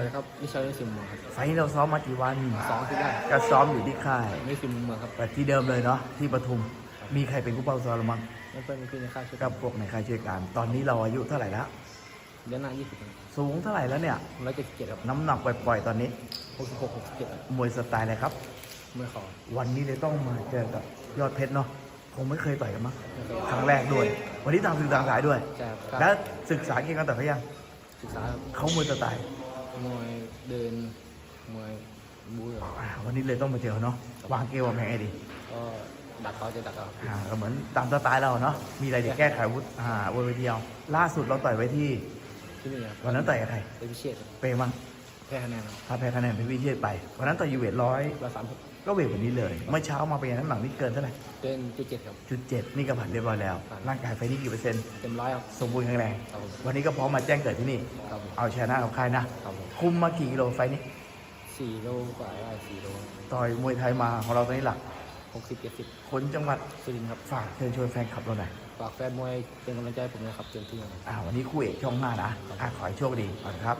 สวัสดีครับนิชาลิสิมเมืองครับไฟล์เราซ้อมมากี่วันสองที่ได้ก็ซ้อมอยู่ที่ค่ายไม่สิมเมืองครับแต่ที่เดิมเลยเนาะที่ปทุมมีใครเป็นผู้เป้าซ้อมหรือมั้งไม่เป็นพี่ในค่ายช่วยก็พวกในค่ายช่วยกันตอนนี้เราอายุเท่าไหร่แล้วเดือนหน้ายี่สิบสูงเท่าไหร่แล้วเนี่ยร้อยเจ็ดสิบเจ็ดครับน้ำหนักปล่อยๆตอนนี้หกสิบหกหกสิบเจ็ดมวยสไตล์อะไรครับเมื่อขอวันนี้เลยต้องมาเจอกับยอดเพชรเนาะคงไม่เคยต่อยกันมั้งไม่เคยครั้งแรกด้วย วันนี้ตามสื่อต่างสายด้วย ใช่ครับแล้วศึกษาเก่งกันแต่เขายังศึกษาครับเขามวยสไตล์ มวยเดินมวยบู๊ครับอ่าวันนี้เลยต้องมาเจอเนาะวางเกมวางแผนไงดีก็ดักเขาจะดักเราอ่าก็เหมือนตามสไตล์เราเนาะมีอะไรจะแก้ไขอาวุธอ่าบนเวทีเอาล่าสุดเราต่อยไว้ที่ที่นี่ครับวันนั้นต่อยกับใครเป็นพิเชษครับเปย์มั้งแพ้คะแนนครับถ้าแพ้คะแนนเป็นวิเชษไปวันนั้นต่อยยูเวทร้อยร้อยสามสิบก็เวทวันนี้เลย เมื่อเช้ามาเป็นน้ำหนักนี่เกินเท่าไหร่เป็นจุดเจ็ดครับ จุดเจ็ดนี่ก็ผ่านเรียบร้อยแล้วผ่านร่างกายไฟนี่กี่เปอร์เซ็นต์เต็มร้อยครับสมบูรณ์แข็งแรง ครับผมวันนี้ก็พร้อมมาแจ้งเกิดที่นี่ ครับผม เอาชนะกับใครนะ ครับผม คุมมากี่กิโลไฟนี้สี่โลกว่าได้สี่โลต่อยมวยไทยมาของเราตอนนี้หลักหกสิบเจ็ดสิบคนจังหวัดสุรินทร์ครับฝากเชิญชวนแฟนคลับเราหน่อยฝากแฟนมวยเป็นกำลังใจให้ผมนะครับเต็มที่ครับอ่าวันนี้คู่เอกช่องห้านะอ่าขอให้โชคดีก่อนครับ